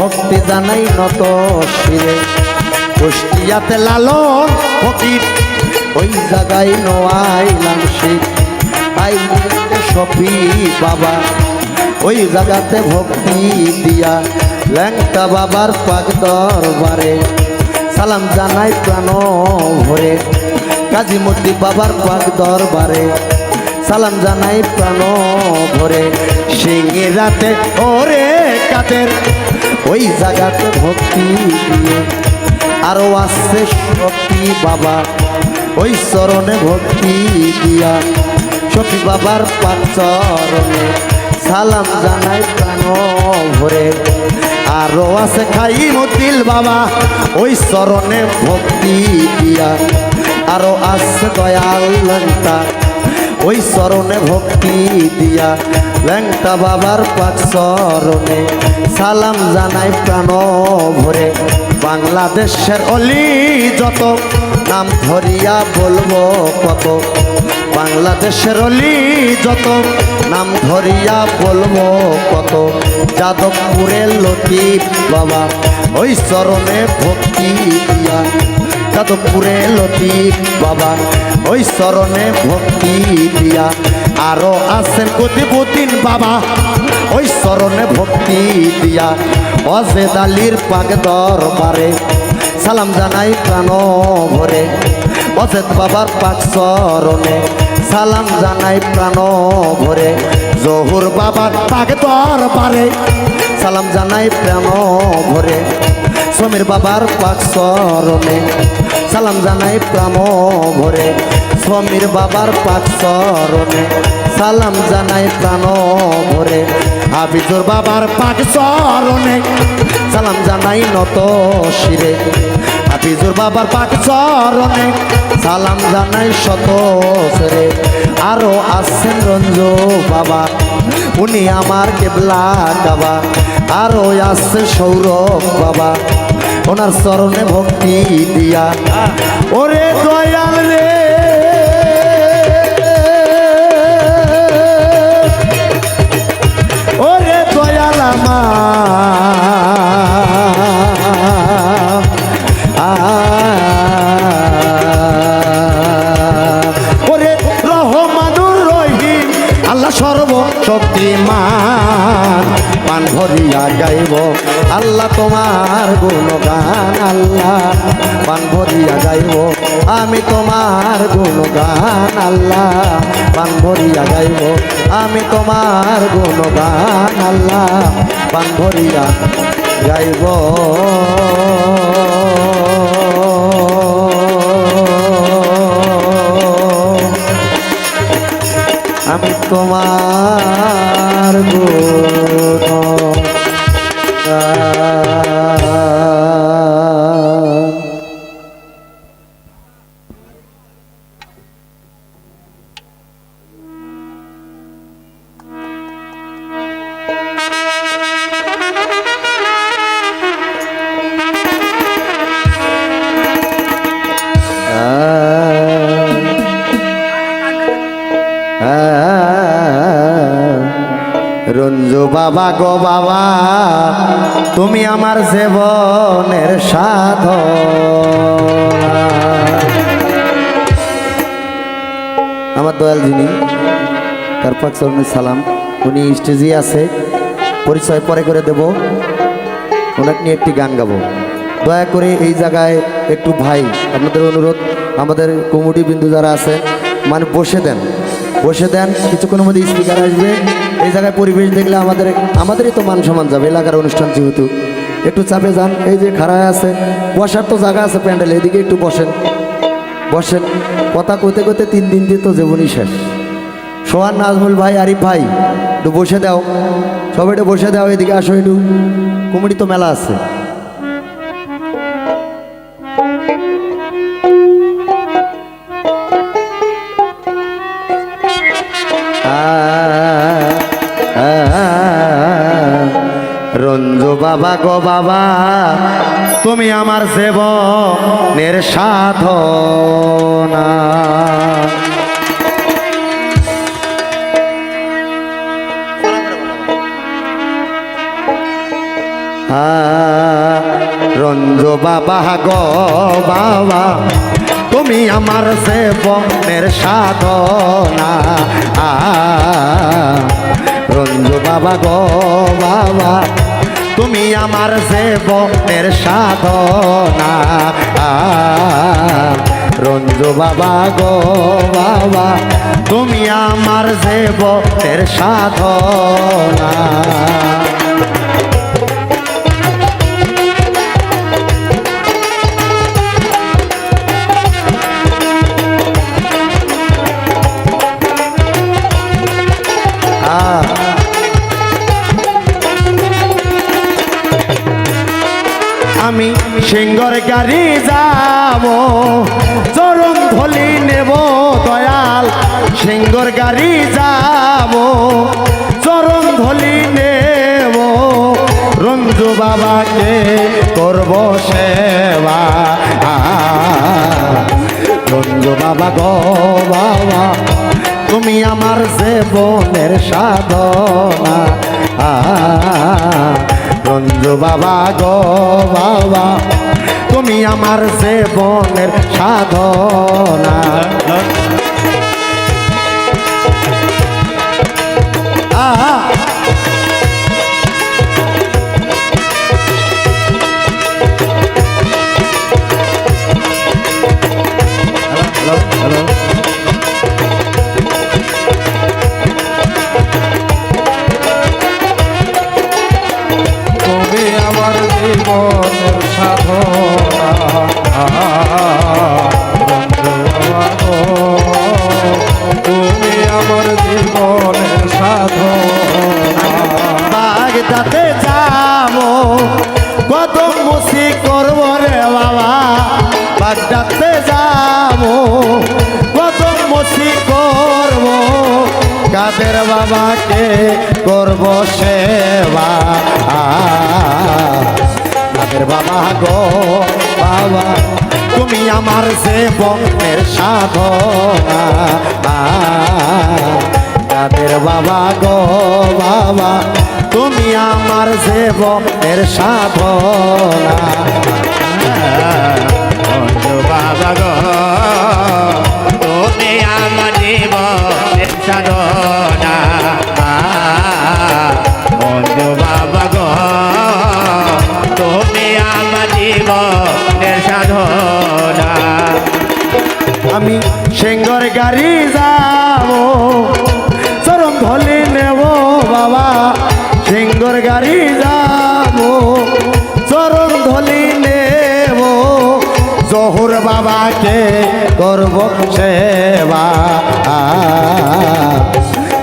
ভক্তি জানাই নত শিরে। কুষ্টিয়াতে লালন ফকির, ওই জায়গায় নোয়াইলাম শিব আইলে সফি বাবা, ওই জায়গাতে ভক্তি দিয়া। ল্যাংটা বাবার পাক দরবারে সালাম জানাই প্রাণ ভরে। কাজীমূর্তি বাবার পাক দরবারে সালাম জানাই প্রাণ ভরে। সিংহে রাতে ওরে কাদের ওই জায়গাতে ভক্তি দিয়ে। আরও আসছে শক্তি বাবা, ওই চরণে ভক্তি দিয়া। সখী বাবার পাক চরণে সালাম জানাই প্রাণ ভরে। আরও আছে খাই মতিল বাবা, ওই চরণে ভক্তি দিয়া। আরও আছে দয়াল লঙ্কা ওই চরণে ভক্তি দিয়া ল্যাংটা বাবার পাক চরণে সালাম জানাই প্রাণ ভরে। বাংলাদেশের অলি যত, নাম ধরিয়া বলব কত। বাংলাদেশের অলি যত, নাম ধরিয়া বলব কত। যাদবপুরের লতিফ বাবা, ওই চরণে ভক্তি দিয়া যাদবপুরে লতিফ বাবা। ওই চরণে ভক্তি দিয়া। আরও আছেন কতিবুদ্দিন বাবা। ওই চরণে ভক্তি দিয়া। অজেদ আলীর পাক দরবারে সালাম জানাই প্রাণ ভরে। অজেদ বাবার পাক চরণে সালাম জানাই প্রাণ ভরে। জহুর বাবার পাক দরবারে সালাম জানাই প্রাণ ভরে। সমীর বাবার পাক চরণে। সালাম জানাই প্রাম ভরে সমীর বাবার পাক চরণে। সালাম জানাই প্রাণ ভরে হাবিজুর বাবার পাক চরণে। সালাম জানাই নত শিরে হাফিজুর বাবার পাক চরণে। সালাম জানাই শত সেরে, আরও আসছেন রঞ্জু বাবা। উনি আমার কেবলা বাবা আরও আসছে সৌরভ বাবা। ওনার চরণে ভক্তি দিয়া। ওরে দয়াল রে। ওরে দয়াল আমার। গাইব। আমি তোমার গুণগান আল্লাহ পান ভরিয়া গাইব। আমি তোমার গুণগান আল্লাহ পান ভরিয়া গাইব। আমি তোমার গুণ রঞ্জু বাবা গো বাবা, তুমি আমার জীবনের সাধ আমার দয়াল যিনি, তার পাক চরণে সালাম। উনি স্টেজে আছে, পরিচয় পরে করে দেব। ওনাকে নিয়ে একটি গান গাবো। দয়া করে এই জায়গায় একটু ভাই, আপনাদের অনুরোধ, আমাদের কমিটি বিন্দু যারা আছে মানে বসে দেন। বসে দেন, কিছুক্ষণের মধ্যে স্পিকার আসবে। এই জায়গায় পরিবেশ দেখলে আমাদের আমাদেরই তো মান সমান যাবে, এলাকার অনুষ্ঠান যেহেতু। একটু চাপে যান, এই যে খাড়ায় আছে, বসার তো জায়গা আছে প্যান্ডেল, এদিকে একটু বসেন। বসেন, কথা কইতে কইতে তিন দিন দিয়ে তো জীবনই শেষ। সোহান, নাজমুল ভাই, আরিফ ভাই, একটু বসে দাও। সবাই একটু বসে দাও, এদিকে আসো, একটু। কুমিড়ি তো মেলা আছে। রঞ্জু বাবা গো বাবা তুমি আমার জীবনের সাধনা। আ, রঞ্জ বাবা গো বাবা তুমি আমার সেবনের সাধনা। আ, রঞ্জ বাবা গো বাবা তুমি আমার সেবনের সাধনা। আ, রঞ্জু বাবা গো বাবা তুমি আমার সেবনের সাধনা। গাড়ি যাব, চরণ ধলি নেব দয়াল। সিংহর গাড়ি যাব, চরণ ধলি নেব। রঞ্জু বাবাকে করব সেবা। রঞ্জু বাবা গো বাবা, তুমি আমার জীবনের সাধনা। রঞ্জু বাবা গো বাবা তুমি আমার জীবনের সাধনা। আহা। কত মুসি করব রে বাবা। বাগদাতে যাব। কত মুসি করব। কাদের বাবাকে করব সেবা? কাদের বাবা গো বাবা, তুমি আমার জীবনের সাধনা। কাদের বাবা গো বাবা, তুমি আমার জীবনের সাধনা। বন্ধু বাবা গো তুমি আমার জীবনের সাধনা। বন্ধু বাবা গো তুমি আমার জীবনের সাধনা। আমি সিংহর গাড়ি যাব চরম ধলি নেব বাবা। সিংহর গাড়ি বাবাকে করব সেবা।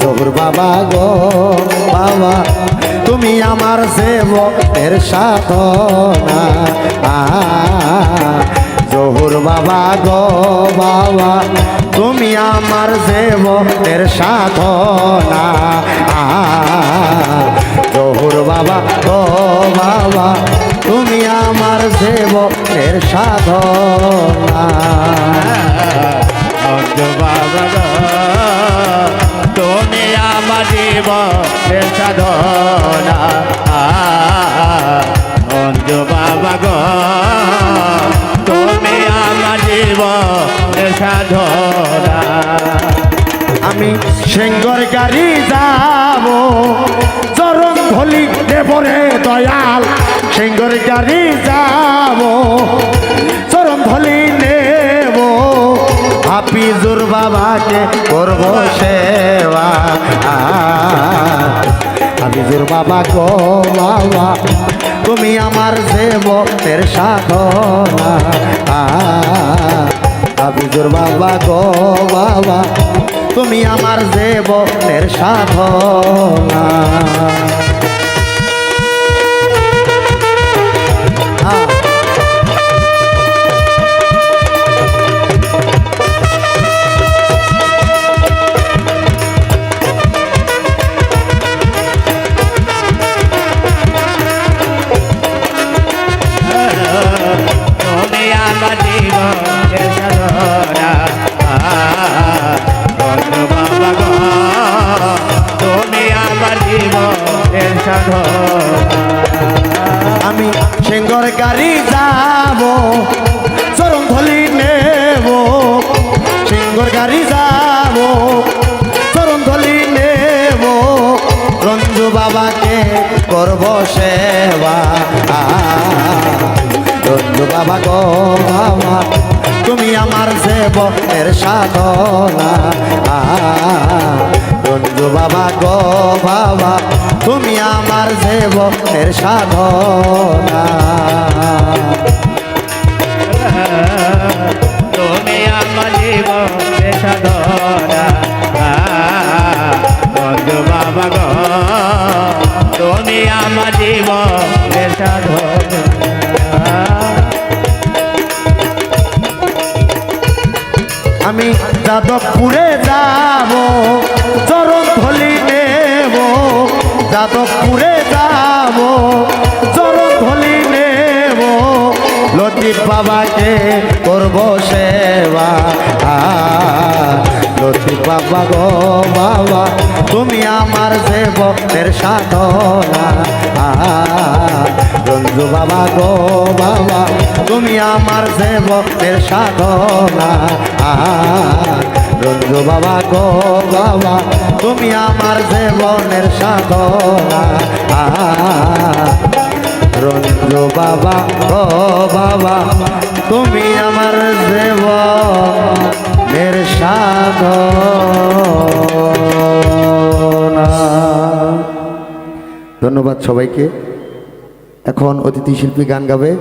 জহুর বাবা গো, বাবা, তুমি আমার সেবকের সাধনা। জহুর বাবা গো, বাবা, তুমি আমার সেবকের সাধনা। জহুর বাবা গো, বাবা তুমি আমার সেবকের সাধনা। তুমি আমার জীবনের সাধনা। গো, তুমি আমার জীবনের সাধনা। আমি সিংহর গাড়ি যাব ধলি দেবরে দয়াল সিংহর গাড়ি যাব চরণ ধলি নেব হাফিজুর বাবাকে করব সেবা। হাফিজুর বাবা গো বাবা, তুমি আমার সেবকের সাধনা। হাফিজুর বাবা গো বাবা, তুমি আমার জীবনের সাধনা। আমি সেঙ্গর গাড়ি যাব চরম ধলি নেব। সেঙ্গর গাড়ি যাব চরম ধলি নেব। রঞ্জু বাবাকে করব সেবা। রঞ্জু বাবা গো আমার তুমি আমার জীবনের সাধনা। রঞ্জু বাবা গ বাবা তুমি আমার সেবনের সাধনা। তুমি আমার জীবনের সাধনা। বন্ধু বাবা গো তুমি আমার জীবনের সাধনা। আমি যাদবপুরে যাব চরণ ধলি যাদবপুরে যাব, চরণ ধলি নেব। লতিফ বাবাকে করব সেবা। লতিফ বাবা গো বাবা, তুমি আমার সেবকের সাধনা। রঞ্জু বাবা গো বাবা, তুমি আমার সেবকের সাধনা। রঞ্জু বাবা গো বাবা, তুমি আমার জীবনের সাধনা। রঞ্জু বাবা গো বাবা, তুমি আমার জীবনের সাধনা। ধন্যবাদ সবাইকে। এখন অতিথি শিল্পী গান গাবে।